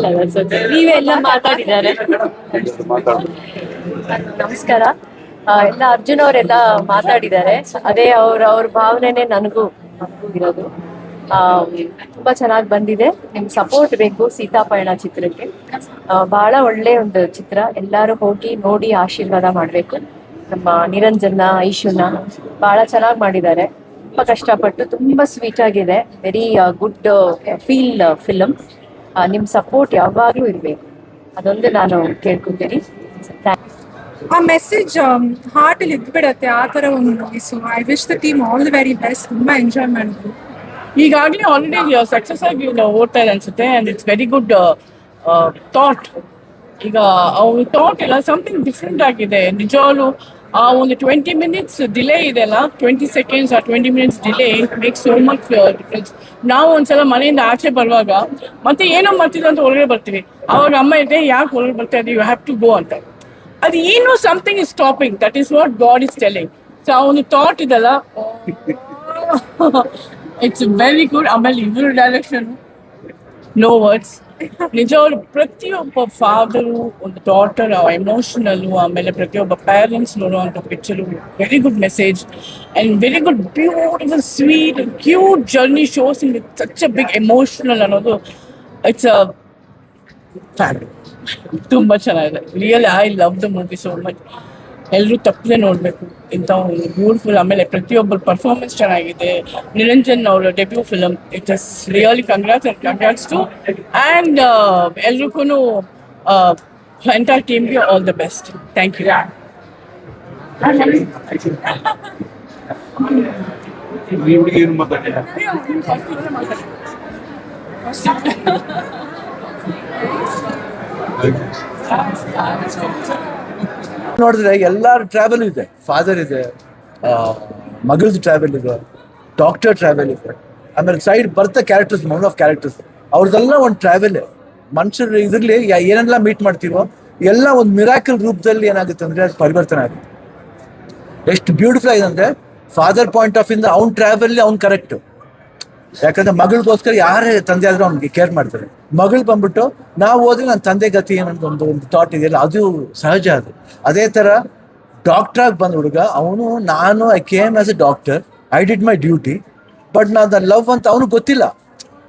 ನೀವೆಲ್ಲ ಮಾತಾಡಿದ್ದಾರೆ. ನಮಸ್ಕಾರ. ಎಲ್ಲ ಅರ್ಜುನ್ ಅವರೆಲ್ಲ ಮಾತಾಡಿದ್ದಾರೆ. ಅದೇ ಅವ್ರ ಅವ್ರ ಭಾವನೆನೆ ನನಗೂ ಇರೋದು. ಆ, ತುಂಬಾ ಚೆನ್ನಾಗಿ ಬಂದಿದೆ. ನಿಮ್ ಸಪೋರ್ಟ್ ಬೇಕು ಸೀತಾಪಯಣ ಚಿತ್ರಕ್ಕೆ. ಬಹಳ ಒಳ್ಳೆ ಒಂದು ಚಿತ್ರ. ಎಲ್ಲರೂ ಹೋಗಿ ನೋಡಿ ಆಶೀರ್ವಾದ ಮಾಡ್ಬೇಕು. ನಮ್ಮ ನಿರಂಜನ ಐಶುನ ಬಹಳ ಚೆನ್ನಾಗಿ ಮಾಡಿದ್ದಾರೆ. ತುಂಬಾ ಕಷ್ಟಪಟ್ಟು ತುಂಬಾ ಸ್ವೀಟ್ ಆಗಿದೆ. ವೆರಿ ಗುಡ್ ಫೀಲ್ ಫಿಲಮ್ ನಿಮ್ ಸಪೋರ್ಟ್ ಯಾವಾಗ್ಲೂ ಇರಬೇಕು. ಅದೊಂದು ನಾನು ಕೇಳ್ಕೊತೀನಿ. ಆ ಮೆಸೇಜ್ ಹಾರ್ಟ್ ಅಲ್ಲಿ ಇದ್ಬಿಡತ್ತೆ ಆ ತರ ಒಂದು movies I wish the team all the very best ತುಂಬಾ ಎಂಜಾಯ್ ಮಾಡಿದ್ರು ಈಗಾಗಲೇ ಆಲ್ರೆಡಿ ಸಕ್ಸಸ್ ಆಗಿ ಓಡ್ತಾ ಇದೆ ಅನ್ಸುತ್ತೆ. And it's very good thought ಈಗ ಅವ್ರ ಥಾಟ್ ಎಲ್ಲ ಸಮಥಿಂಗ್ ಡಿಫ್ರೆಂಟ್ ಆಗಿದೆ. ನಿಜವಾಗ್ಲು ಆ ಒಂದು ಟ್ವೆಂಟಿ ಮಿನಿಟ್ಸ್ ಡಿಲೇ ಇದೆಲ್ಲ ಟ್ವೆಂಟಿ ಸೆಕೆಂಡ್ಸ್ ಆ twenty minutes delay make so much difference ನಾವು ಒಂದ್ಸಲ ಮನೆಯಿಂದ ಆಚೆ ಬರುವಾಗ, ಮತ್ತೆ ಏನೋ ಮಾಡ್ತಿದ್ದೆ ಅಂತ ಹೊರಗಡೆ ಬರ್ತೀವಿ. ಅವಾಗ ಅಮ್ಮ ಇದೆ, ಯಾಕೆ ಹೊರಗಡೆ ಬರ್ತಾ ಇದೆ ಯು ಹ್ಯಾವ್ ಟು ಗೋ ಅಂತ. ಅದು ಏನು something is stopping that is what God is telling so ಆ ಒಂದು ಥಾಟ್ ಇದೆಲ್ಲ? ಇಟ್ಸ್ ವೆರಿ ಗುಡ್ ಆಮೇಲೆ ಇವ್ರ ಡೈರೆಕ್ಷನ್ ನೋ ವರ್ಡ್ಸ್ ನಿಜವಾಗ್ಲು ಪ್ರತಿಯೊಬ್ಬ ಫಾದರು ಒಂದು ಡಾಟರ್ ಎಮೋಷನಲ್ ಆಮೇಲೆ ಪ್ರತಿಯೊಬ್ಬ ಪೇರೆಂಟ್ಸ್ ನೋಡುವಂಥ picture very good message and very good beautiful sweet cute journey shows in with such a big emotional ಅನ್ನೋದು ಇಟ್ಸ್ ಅ ತುಂಬಾ ಚೆನ್ನಾಗಿದೆ. Real I love the movie so much ಎಲ್ಲರೂ ತಪ್ಪದೆ ನೋಡಬೇಕು. ಇಂಥ ಒಂದು ಬ್ಯೂಟಿಫುಲ್ ಆಮೇಲೆ ಪ್ರತಿಯೊಬ್ಬರ ಪರ್ಫಾರ್ಮೆನ್ಸ್ ಚೆನ್ನಾಗಿದೆ. ನಿರಂಜನ್ ಅವರ debut film it is really congrats and congrats to and ಎಲ್ರಿಗೂ ಎಂಟೈರ್ ಟೀಮ್ಗೆ all the best thank you Thank ಮಾತಾಡಿಲ್ಲ ನೋಡಿದ್ರೆ ಎಲ್ಲಾರು ಟ್ರಾವೆಲ್ ಇದೆ. ಫಾದರ್ ಇದೆ ಮಗಳದ್ದು ಟ್ರಾವೆಲ್ ಇದೆ ಡಾಕ್ಟರ್ ಟ್ರಾವೆಲ್ ಇದೆ. ಆಮೇಲೆ ಸೈಡ್ ಬರ್ತಾ ಕ್ಯಾರೆಕ್ಟರ್ಸ್ ಮೌಂಡ್ ಆಫ್ ಕ್ಯಾರೆಕ್ಟರ್ಸ್ ಅವ್ರದ್ದೆಲ್ಲ ಒಂದು ಟ್ರಾವೆಲ್ ಮನುಷ್ಯರು ಇದ್ರಲ್ಲಿ ಏನೆಲ್ಲ ಮೀಟ್ ಮಾಡ್ತೀವೋ, ಎಲ್ಲ ಒಂದು ಮಿರಾಕಲ್ ರೂಪದಲ್ಲಿ ಏನಾಗುತ್ತೆ ಅಂದ್ರೆ ಅದು ಪರಿವರ್ತನೆ ಆಗುತ್ತೆ. ಎಷ್ಟು ಬ್ಯೂಟಿಫುಲ್ ಆಗಿದೆ ಅಂದ್ರೆ ಫಾದರ್ ಪಾಯಿಂಟ್ ಆಫ್ ಇಂದ ಅವ್ನ ಟ್ರಾವೆಲ್ ಅವ್ನ್ ಕರೆಕ್ಟ್ ಯಾಕಂದ್ರೆ ಮಗಳಿಗೋಸ್ಕರ ಯಾರೇ ತಂದೆ ಆದ್ರೂ ಅವ್ನಿಗೆ ಕೇರ್ ಮಾಡ್ತಾರೆ. ಮಗಳು ಬಂದ್ಬಿಟ್ಟು ನಾವು ಹೋದ್ರೆ ನನ್ನ ತಂದೆ ಗತಿ ಏನಂತ ಒಂದು ಒಂದು ಥಾಟ್ ಇದೆಯಲ್ಲ, ಅದು ಸಹಜ ಅದು. ಅದೇ ಡಾಕ್ಟರ್ ಆಗಿ ಬಂದ ಹುಡುಗ, ಅವನು, ನಾನು I came as a doctor I did my duty but ನಾನು ಲವ್ ಅಂತ ಅವನಿಗೆ ಗೊತ್ತಿಲ್ಲ.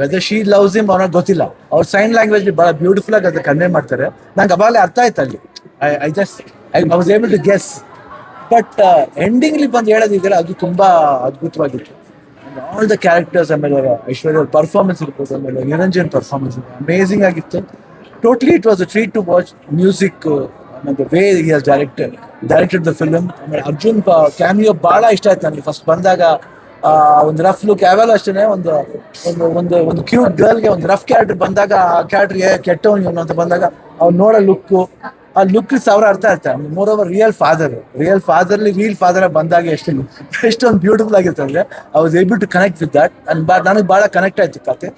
ವೆದರ್ ಶೀ ಲವ್ಸ್ ಇಮ್ ಅವನಿಗೆ ಗೊತ್ತಿಲ್ಲ. ಅವ್ರ ಸೈನ್ ಲ್ಯಾಂಗ್ವೇಜ್ ಬಹಳ ಬ್ಯೂಟಿಫುಲ್ ಆಗಿ ಅದು ಕನ್ವೆ ಮಾಡ್ತಾರೆ. ನಂಗೆ ಅವಾಗಲೇ ಅರ್ಥ ಆಯ್ತು ಅಲ್ಲಿ. I I just I was able to guess but ಎಂಡಿಂಗ್ಲಿ ಬಂದು ಹೇಳೋದಿದ್ರೆ ಅದು ತುಂಬಾ ಅದ್ಭುತವಾಗಿತ್ತು. ಆಲ್ ದ ಕ್ಯಾರೆಕ್ಟರ್ಸ್ ಆಮೇಲೆ ಐಶ್ವರ್ಯ ಪರ್ಫಾರ್ಮೆನ್ಸ್ ಇರ್ಬೋದು, ಆಮೇಲೆ ನಿರಂಜನ್ ಪರ್ಫಾರ್ಮೆನ್ಸ್ ಅಮೇಸಿಂಗ್ ಆಗಿತ್ತು. Totally it was a treat to watch music ಆಮೇಲೆ way has director directed the film ಆಮೇಲೆ ಅರ್ಜುನ್ ಕ್ಯಾಮಿಯೋ ಭಾಳ ಇಷ್ಟ ಆಯ್ತು ನನಗೆ. ಫಸ್ಟ್ ಬಂದಾಗ ಒಂದು ರಫ್ ಲುಕ್ ಯಾವೆಲ್ಲ ಅಷ್ಟೇ ಒಂದು ಒಂದು ಒಂದು ಒಂದು ಕ್ಯೂಟ್ ಗರ್ಲ್ಗೆ ಒಂದು ರಫ್ ಕ್ಯಾರೆಕ್ಟರ್ ಬಂದಾಗ, ಆ ಕ್ಯಾರೆಕ್ಟರ್ಗೆ ಕೆಟ್ಟವನು ಅಂತ ಬಂದಾಗ, ಅವ್ನು ನೋಡೋ ಲುಕ್ಕು ಆ ಲುಕ್ ಸಾವಿರ ಅರ್ಥ ಆಯ್ತಾ? More over real father real ಫಾದರ್ಲಿ ರಿಯಲ್ ಫಾದರ್ ಬಂದಾಗ ಎಷ್ಟು ಎಷ್ಟೊಂದು ಬ್ಯೂಟಿಫುಲ್ ಅಂದ್ರೆ I was able to connect with that and ಬಾ ನನಗೆ ಭಾಳ ಕನೆಕ್ಟ್ ಆಯ್ತು ಕತೆ.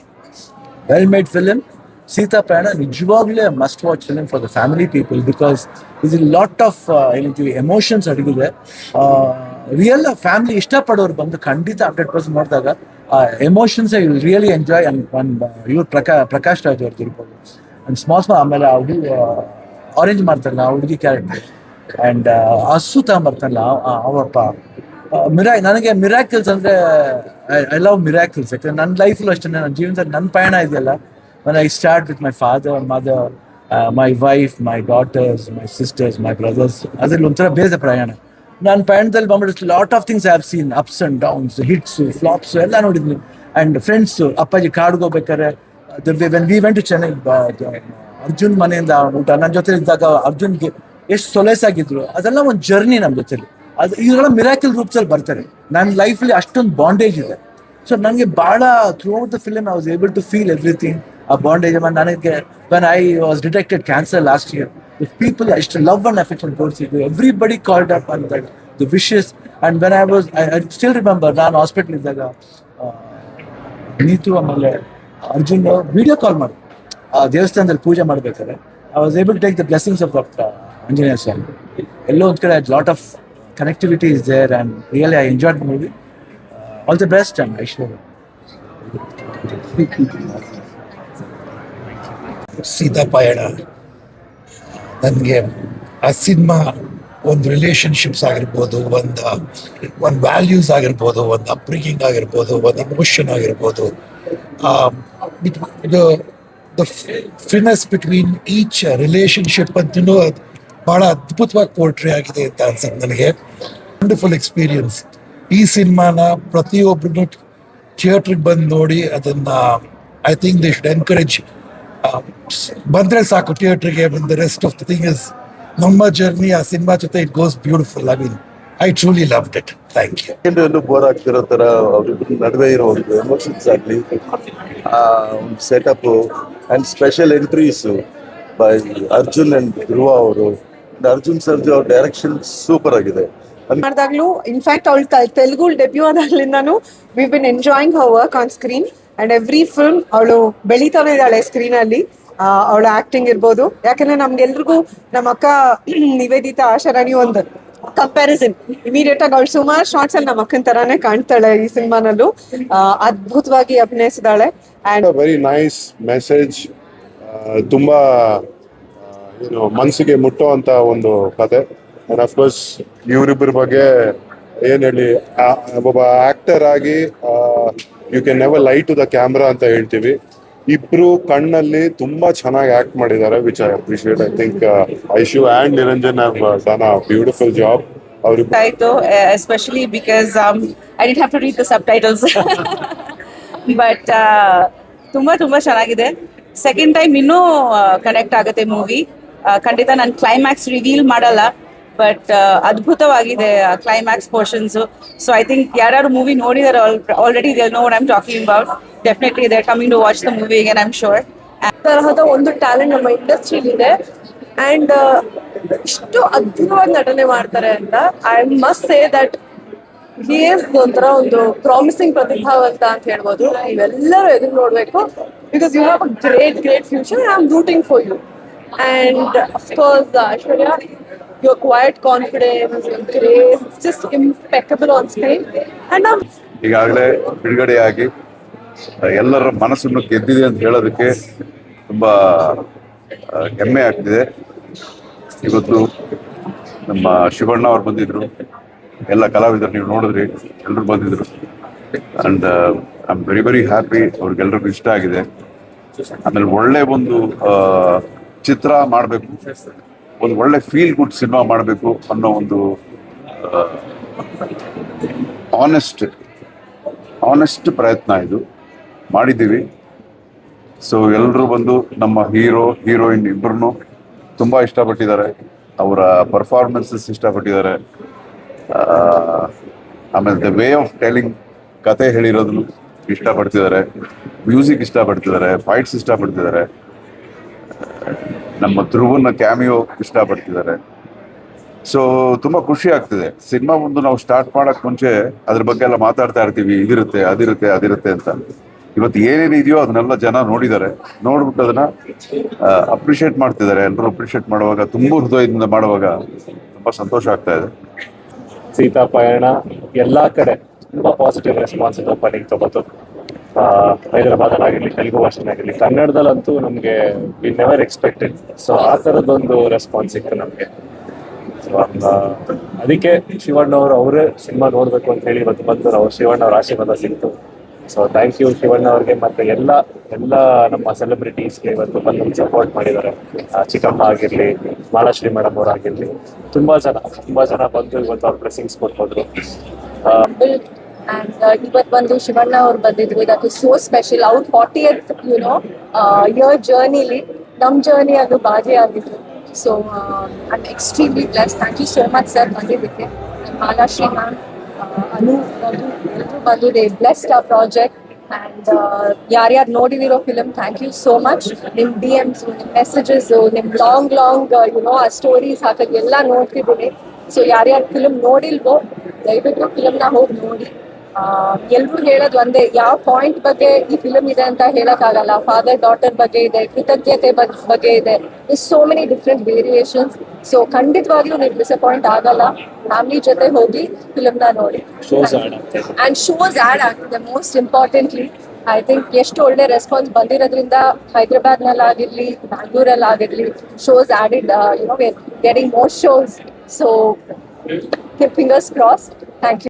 ವೆಲ್ ಮೇಡ್ ಫಿಲಿಮ್ ಸೀತಾ ಪ್ರಯಾಣ ನಿಜವಾಗ್ಲೇ must watch film for the family people because is lot of ಏನಂತೀವಿ ಎಮೋಷನ್ಸ್ ಅಡಗಿದೆ. ರಿಯಲ್ ಫ್ಯಾಮಿಲಿ ಇಷ್ಟಪಡೋರು ಬಂದು ಖಂಡಿತ ಹಂಡ್ರೆಡ್ ಪರ್ಸೆಂಟ್ ನೋಡಿದಾಗ, ಆ emotions you really enjoy and one ಇವ್ರು ಪ್ರಕಾ ಪ್ರಕಾಶ್ ರಾಜ್ ಅವ್ರದ್ದು ಇರ್ಬೋದು. ಅಂಡ್ ಸ್ಮಾಲ್ ಸ್ಮಾಲ್ ಆಮೇಲೆ ಅವರು ಆರೆಂಜ್ ಮಾಡ್ತಾರಲ್ಲ ಆ ಹುಡುಗಿ ಕ್ಯಾರೆಕ್ಟರ್ ಅಂಡ್ ಹಸು ತಗೊಂಬರ್ತಾನಲ್ಲ ಅವಪ್ಪ. ಮಿರಾ ನನಗೆ ಮಿರಾಕಲ್ಸ್ ಅಂದ್ರೆ ಐ ಲವ್ ಮಿರಾಕಲ್ಸ್ ಯಾಕಂದ್ರೆ ನನ್ನ ಲೈಫಲ್ಲೂ ಅಷ್ಟೇ ನನ್ನ ಜೀವನದಲ್ಲಿ ನನ್ನ ಪಯಣ ಇದೆಯಲ್ಲ. When start with my father, mother, uh, my wife, my daughters, my sisters, my brothers, ಅದ್ರಲ್ಲಿ ಒಂಥರ ಬೇರೆ ಪ್ರಯಾಣ. ನಾನು ಪಯಣದಲ್ಲಿ ಬಂದ್ಬಿಟ್ಟು lot of things have seen ups and downs hits flops ಎಲ್ಲ ನೋಡಿದ್ನಿ. ಅಂಡ್ ಫ್ರೆಂಡ್ಸ್ ಅಪ್ಪಾಜಿ ಕಾಡ್ಗೆ ಹೋಗ್ಬೇಕಾದ್ರೆ when we went to Chennai Arjun ಮನೆಯಿಂದ ಊಟ ನನ್ನ ಜೊತೆ ಇದ್ದಾಗ ಅರ್ಜುನ್ಗೆ ಎಷ್ಟು ಸೊಲೇಸಾಗಿದ್ರು ಅದೆಲ್ಲ ಒಂದು ಜರ್ನಿ ನಮ್ಮ ಜೊತೆಲಿ. ಅದು ಇವರೆಲ್ಲ ಮಿರಾಕಲ್ ರೂಪ್ಸಲ್ಲಿ ಬರ್ತಾರೆ. ನನ್ನ ಲೈಫಲ್ಲಿ ಅಷ್ಟೊಂದು ಬಾಂಡೇಜ್ ಇದೆ. ಸೊ ನನಗೆ ಭಾಳ throughout the film I was able to feel everything ಆ ಬಾಂಡೇಜ್ ನನಗೆ when I was detected cancer last year the people ಎಷ್ಟು ಲವ್ ಅಂಡ್ ಅಫೆಕ್ಷನ್ ತೋರಿಸಿದ್ರು everybody called up on that the wishes and when I was I still remember ನಾನು hospital ಇದ್ದಾಗ ನೀತು ಆಮೇಲೆ Arjun video call ಮಾಡಿ ದೇವಸ್ಥಾನದಲ್ಲಿ ಪೂಜೆ ಮಾಡ್ಬೇಕಾದ್ರೆ I was able take the blessings of doctor Anjaneya Swamy ಎಲ್ಲೋ ಒಂದು ಕಡೆ lot of connectivity is there and really I enjoyed the movie all the best and Aishwarya Seethapayana, ನನಗೆ ಆ ಸಿನಿಮಾ ಒಂದು ರಿಲೇಷನ್ಶಿಪ್ಸ್ ಆಗಿರ್ಬೋದು, ಒಂದು ಒಂದು ವ್ಯಾಲ್ಯೂಸ್ ಆಗಿರ್ಬೋದು, ಒಂದು ಅಪ್ಬ್ರಿಂಗಿಂಗ್ ಆಗಿರ್ಬೋದು, ಒಂದು ಇಮೋಷನ್ ಆಗಿರ್ಬೋದು. The finesse between each relationship ಅಂತೂ ಅದು ಭಾಳ ಅದ್ಭುತವಾಗಿ ಪೋರ್ಟ್ರಿ ಆಗಿದೆ ಅಂತ ಅನ್ಸುತ್ತೆ ನನಗೆ. ವಂಡರ್ಫುಲ್ ಎಕ್ಸ್ಪೀರಿಯನ್ಸ್ ಈ ಸಿನಿಮಾನ ಪ್ರತಿಯೊಬ್ಬರು ಥಿಯೇಟ್ರಿಗೆ ಬಂದು ನೋಡಿ ಅದನ್ನ I think they should encourage ಬಂದರೆ ಸಾಕು ಥಿಯೇಟ್ರಿಗೆ ಬಂದ rest of the thing is ನಮ್ಮ ಜರ್ನಿ ಆ ಸಿನಿಮಾ ಜೊತೆ it goes beautiful I mean I truly love it thank you ಎಲ್ಲೂ ಬೋರ್ ಆಗ್ತಿರೋ ತರ ಅವ್ರಿಬ್ರ ನಡುವೆ ಇರೋ ಒಂದು ಎಮೋಷನ್ಸ್ ಆಗ್ಲಿ setup and special entries by Arjun and Dhruva ಅವರು. ಅರ್ಜುನ್ ಸರ್ಜು ಅವ್ರ ಡೈರೆಕ್ಷನ್ ಸೂಪರ್ ಆಗಿದೆ. ಮಾಡಿದಾಗ್ಲೂ ಇನ್ಫ್ಯಾಕ್ಟ್ ಅವಳು Telugu debut ಆದಾಗ್ಲಿಂದಾನು we been enjoying her work on screen and every film ಅವಳು ಬೆಳೀತಾನೆ ಇದ್ದಾಳೆ ಸ್ಕ್ರೀನ್ ಅಲ್ಲಿ. ಅವಳ ಆಕ್ಟಿಂಗ್ ಇರ್ಬೋದು. ಯಾಕಂದ್ರೆ ನಮ್ಗೆಲ್ರಿಗೂ ನಮ್ಮ ಅಕ್ಕ ನಿವೇದಿತಾ ಆಶಾರಾಣಿ ಒಂದು ಕಂಪ್ಯಾರಿಸನ್ ಇಮಿಡಿಯೇಟ್ ಆಗಿ ಅವಳು ಸುಮಾರು ಶಾರ್ಟ್ಸ್ ಅಲ್ಲಿ ನಮ್ಮ ಅಕ್ಕನ ತರಾನೇ ಕಾಣ್ತಾಳೆ ಈ ಸಿನಿಮಾನಲ್ಲೂ. ಅದ್ಭುತವಾಗಿ ಅಭಿನಯಿಸಿದಾಳೆ. ಅಂಡ್ ವೆರಿ ನೈಸ್ ಮೆಸೇಜ್ ತುಂಬಾ ಏನು ಮನಸ್ಸಿಗೆ ಮುಟ್ಟುವಂತ ಒಂದು ಕತೆ. ಅಫ್ಕೋರ್ಸ್ ಇವರಿಬ್ಬರ ಬಗ್ಗೆ ಏನ್ ಹೇಳಿ ಒಬ್ಬ ಆಕ್ಟರ್ ಆಗಿ you can never lie to the camera ಅಂತ ಹೇಳ್ತೀವಿ. ಇಬ್ರು ಕಣ್ಣಲ್ಲಿ ತುಂಬಾ ಚೆನ್ನಾಗಿ ಆಕ್ಟ್ ಮಾಡಿದ್ದಾರೆ which I appreciate I think Aishu and Niranjan have done a beautiful job ಆಯ್ತು especially because I didn't have to read the subtitles but ತುಂಬಾ ತುಂಬಾ ಚೆನ್ನಾಗಿದೆ. ಸೆಕೆಂಡ್ ಟೈಮ್ ಇನ್ನೂ ಕನೆಕ್ಟ್ ಆಗುತ್ತೆ ಮೂವಿ ಖಂಡಿತ ನಾನು ಕ್ಲೈಮ್ಯಾಕ್ಸ್ ರಿವೀಲ್ ಮಾಡಲ್ಲ ಬಟ್ ಅದ್ಭುತವಾಗಿದೆ climax portions so I think ಯಾರ್ಯಾರು movie ನೋಡಿದಾರೆ already they no I'm talking about definitely they coming to watch the movie I am sure ತರಹದ ಒಂದು ಟ್ಯಾಲೆಂಟ್ ನಮ್ಮ ಇಂಡಸ್ಟ್ರಿಲಿ ಇದೆ ಅಂಡ್ ಇಷ್ಟು ಅದ್ಭುತವಾಗಿ ನಟನೆ ಮಾಡ್ತಾರೆ ಅಂತ I must say that he is ಒಂಥರ ಒಂದು ಪ್ರಾಮಿಸಿಂಗ್ ಪ್ರತಿಭಾವಂತ ಅಂತ ಹೇಳ್ಬೋದು. ನೀವೆಲ್ಲರೂ ಎದುರು ನೋಡ್ಬೇಕು. Because you have a great great future I am rooting for you and of course Aishwarya your quiet confidence great just impeccable on screen and I'm ಈಗಾಗಲೇ ಬಿಡುಗಡೆಯಾಗಿ ಎಲ್ಲರ ಮನಸ್ಸನ್ನು ಗೆದ್ದಿದೆ ಅಂತ ಹೇಳೋದಕ್ಕೆ ತುಂಬಾ ಹೆಮ್ಮೆ ಆಗ್ತಿದೆ. ಇವತ್ತು ನಮ್ಮ ಶಿವಣ್ಣ ಅವ್ರು ಬಂದಿದ್ರು. ಎಲ್ಲ ಕಲಾವಿದರು ನೀವು ನೋಡಿದ್ರಿ ಎಲ್ಲರೂ ಬಂದಿದ್ರು. And I am very very happy ಅವ್ರಿಗೆಲ್ರಿಗೂ ಇಷ್ಟ ಆಗಿದೆ. ಆಮೇಲೆ ಒಳ್ಳೆ ಒಂದು ಚಿತ್ರ ಮಾಡಬೇಕು. ಒಂದು ಒಳ್ಳೆ ಫೀಲ್ ಗುಡ್ ಸಿನಿಮಾ ಮಾಡಬೇಕು ಅನ್ನೋ ಒಂದು ಆನೆಸ್ಟ್ ಆನೆಸ್ಟ್ ಪ್ರಯತ್ನ ಇದು. ಮಾಡಿದ್ದೀವಿ. ಸೊ ಎಲ್ಲರೂ ಬಂದು ನಮ್ಮ ಹೀರೋ, ಹೀರೋಯಿನ್ ಇಬ್ಬರನ್ನು ತುಂಬ ಇಷ್ಟಪಟ್ಟಿದ್ದಾರೆ. ಅವರ ಪರ್ಫಾರ್ಮೆನ್ಸಸ್ ಇಷ್ಟಪಟ್ಟಿದ್ದಾರೆ. ಆಮೇಲೆ ದ ವೇ ಆಫ್ ಟೆಲಿಂಗ್ ಕತೆ ಹೇಳಿರೋದನ್ನು ಇಷ್ಟಪಡ್ತಿದ್ದಾರೆ. ಮ್ಯೂಸಿಕ್ ಇಷ್ಟಪಡ್ತಿದ್ದಾರೆ. ಫೈಟ್ಸ್ ಇಷ್ಟಪಡ್ತಿದ್ದಾರೆ. ನಮ್ಮ ಧ್ರುವನ ಕ್ಯಾಮಿಯೋ ಇಷ್ಟಪಡ್ತಿದ್ದಾರೆ. ಸೊ ತುಂಬ ಖುಷಿ ಆಗ್ತಿದೆ. ಸಿನಿಮಾ ಒಂದು ನಾವು ಸ್ಟಾರ್ಟ್ ಮಾಡಕ್ ಮುಂಚೆ ಅದ್ರ ಬಗ್ಗೆ ಎಲ್ಲ ಮಾತಾಡ್ತಾ ಇರ್ತೀವಿ. ಇದಿರುತ್ತೆ, ಅದಿರುತ್ತೆ ಅದಿರುತ್ತೆ ಅಂತ. ಇವತ್ತು ಏನೇನು ಇದೆಯೋ ಅದನ್ನೆಲ್ಲ ಜನ ನೋಡಿದ್ದಾರೆ. ನೋಡ್ಬಿಟ್ಟು ಅದನ್ನ ಅಪ್ರಿಷಿಯೇಟ್ ಮಾಡ್ತಿದ್ದಾರೆ. ಎಲ್ಲರೂ ಅಪ್ರಿಷಿಯೇಟ್ ಮಾಡುವಾಗ, ತುಂಬಾ ಹೃದಯದಿಂದ ಮಾಡುವಾಗ ತುಂಬಾ ಸಂತೋಷ ಆಗ್ತಾ ಇದೆ. ಸೀತಾ ಪಯಣ ಎಲ್ಲಾ ಕಡೆ ತುಂಬಾ ಪಾಸಿಟಿವ್ ರೆಸ್ಪಾನ್ಸ್ ಓಪನಿಂಗ್ ತಗೋತು ಹೈದರಾಬಾದ್ ತೆಲುಗು ಭಾಷೆ ಆಗಿರ್ಲಿ, ಕನ್ನಡದಲ್ಲಂತೂ ನಮಗೆ ವಿ ನೆವರ್ ಎಕ್ಸ್ಪೆಕ್ಟೆಡ್ ಸೊ ಆ ಥರದ್ದೊಂದು ರೆಸ್ಪಾನ್ಸ್ ಸಿಕ್ತು ನಮಗೆ. ಅದಕ್ಕೆ ಶಿವಣ್ಣ ಅವರು ಅವರೇ ಸಿನಿಮಾ ನೋಡ್ಬೇಕು ಅಂತ ಹೇಳಿ ಇವತ್ತು ಬಂದು ನಾವು ಶಿವಣ್ಣ ಅವ್ರ ಆಶೀರ್ವಾದ ಸಿಕ್ತು. ಸೊ ಥ್ಯಾಂಕ್ ಯು ಶಿವಣ್ಣ ಅವ್ರಿಗೆ ಮತ್ತೆ ಎಲ್ಲ ಎಲ್ಲ ನಮ್ಮ ಸೆಲೆಬ್ರಿಟೀಸ್ಗೆ ಇವತ್ತು ಬಂದು ಸಪೋರ್ಟ್ ಮಾಡಿದ್ದಾರೆ. ಚಿಕ್ಕಮ್ಮ ಆಗಿರ್ಲಿ ಮಾಲಾಶ್ರೀ ಮೇಡಮ್ ಅವ್ರು ಆಗಿರ್ಲಿ, ತುಂಬಾ ಜನ ತುಂಬಾ ಜನ ಬಂದು ಇವತ್ತು ಅವ್ರ ಬ್ಲೆಸ್ಸಿಂಗ್ಸ್ ಕೊಟ್ಕೊಂಡ್ರು. ಅಂಡ್ ಇವತ್ತು ಬಂದು ಶಿವಣ್ಣ ಅವ್ರು ಬಂದಿದ್ರು. ಇಸ್ ಸೋ ಸ್ಪೆಷಲ್ ಅವ್ರ ಫಾರ್ಟಿ ಎತ್ ಯುನೋ ಇಯರ್ ಜರ್ನಿಲಿ ನಮ್ಮ ಜರ್ನಿ ಅದು ಭಾಗಿಯಾಗಿತ್ತು so I'm extremely bless thank you so much sir ಬಂದಿದ್ದಕ್ಕೆ. ಮಾಲಾಶ್ರೀ ಮ್ಯಾಮ್ ಅನು ಬಂದು ದೇ ಬ್ಲೆಸ್ಡ್ ಆ ಪ್ರಾಜೆಕ್ಟ್ ಆ್ಯಂಡ್ ಯಾರ್ಯಾರು ನೋಡಿದಿರೋ film thank you so much ನಿಮ್ಮ ಡಿ ಎಮ್ಸ್ ನಿಮ್ಮ ಮೆಸೇಜಸ್ ನಿಮ್ಮ ಲಾಂಗ್ ಲಾಂಗ್ ಯುನೋ ಆ ಸ್ಟೋರೀಸ್ ಹಾಕೋದು ಎಲ್ಲ ನೋಡ್ತಿದ್ದೀನಿ ಸೊ ಯಾರ್ಯಾರು ಫಿಲಮ್ ನೋಡಿಲ್ವೋ ದಯವಿಟ್ಟು ಫಿಲಮ್ನ ಹೋಗಿ ನೋಡಿ ಎಲ್ರು ಹೇಳೋದು ಒಂದೇ ಯಾವ ಪಾಯಿಂಟ್ ಬಗ್ಗೆ ಈ ಫಿಲಮ್ ಇದೆ ಅಂತ ಹೇಳಕ್ಕಾಗಲ್ಲ. ಫಾದರ್ ಡಾಟರ್ ಬಗ್ಗೆ ಇದೆ ಕೃತಜ್ಞತೆ ಬಗ್- ಬಗ್ಗೆ ಇದೆ. Is so many different variations so ಖಂಡಿತವಾಗ್ಲೂ ನೀವು ಡಿಸಪಾಯಿಂಟ್ ಆಗಲ್ಲ. ಫ್ಯಾಮಿಲಿ ಜೊತೆ ಹೋಗಿ ಫಿಲಮ್ನ ನೋಡಿ. Shows add and shows add ಆಗ್ತದೆ ಮೋಸ್ಟ್ ಇಂಪಾರ್ಟೆಂಟ್ಲಿ ಐ ಥಿಂಕ್ ಎಷ್ಟು ಒಳ್ಳೆ ರೆಸ್ಪಾನ್ಸ್ ಬಂದಿರೋದ್ರಿಂದ ಹೈದ್ರಾಬಾದ್ನಲ್ಲಿ ಆಗಿರ್ಲಿ ಬ್ಯಾಂಗ್ಳೂರಲ್ಲಿ ಆಗಿರ್ಲಿ shows added you know getting more shows so fingers cross thank you